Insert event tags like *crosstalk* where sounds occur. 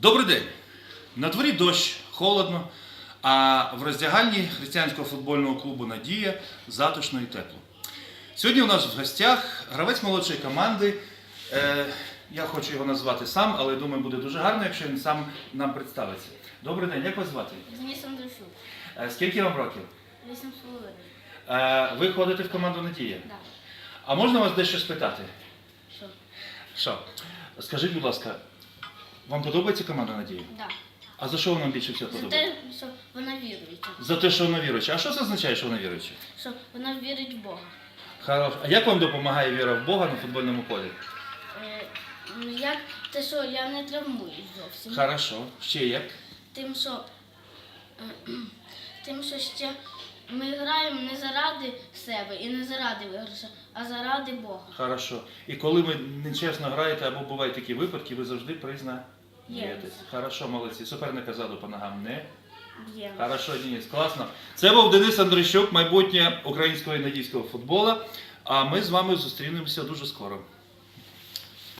Добрий день. На дворі дощ, холодно, а в роздягальні християнського футбольного клубу Надія затишно і тепло. Сьогодні у нас в гостях гравець молодшої команди. Е, я хочу його назвати сам, але думаю, буде дуже гарно, якщо він сам нам представиться. Добрий день, як вас звати? Денис Андрушук. Е, скільки вам років? Вісім з половиною. Е, ви ходите в команду Надія. Да. А можна вас дещо спитати? Що? Що? Скажіть, будь ласка, вам подобається команда Надія? Да. А за що вона більше всього За подобається? те, що вона віруюча. За те, що вона віруюча. А що це означає, що вона віруюча? Що вона вірить в Бога. Хорош. А як вам допомагає віра в Бога на футбольному полі? Е, ну, як те, що я не травмуюсь зовсім. Хорошо. Ще як? Тим, що, е, *clears throat* тим, що ще ми граємо не заради себе і не заради виграша, а заради Бога. Хорошо. І коли ви нечесно граєте або бувають такі випадки, ви завжди признаєтесь. Ємося. Хорошо, молодці. Суперника ззаду по ногам не. Б'ємо. Хорошо, Денис, класно. Це був Денис Андрищук, майбутнє українського і надійського футболу. А ми з вами зустрінемося дуже скоро.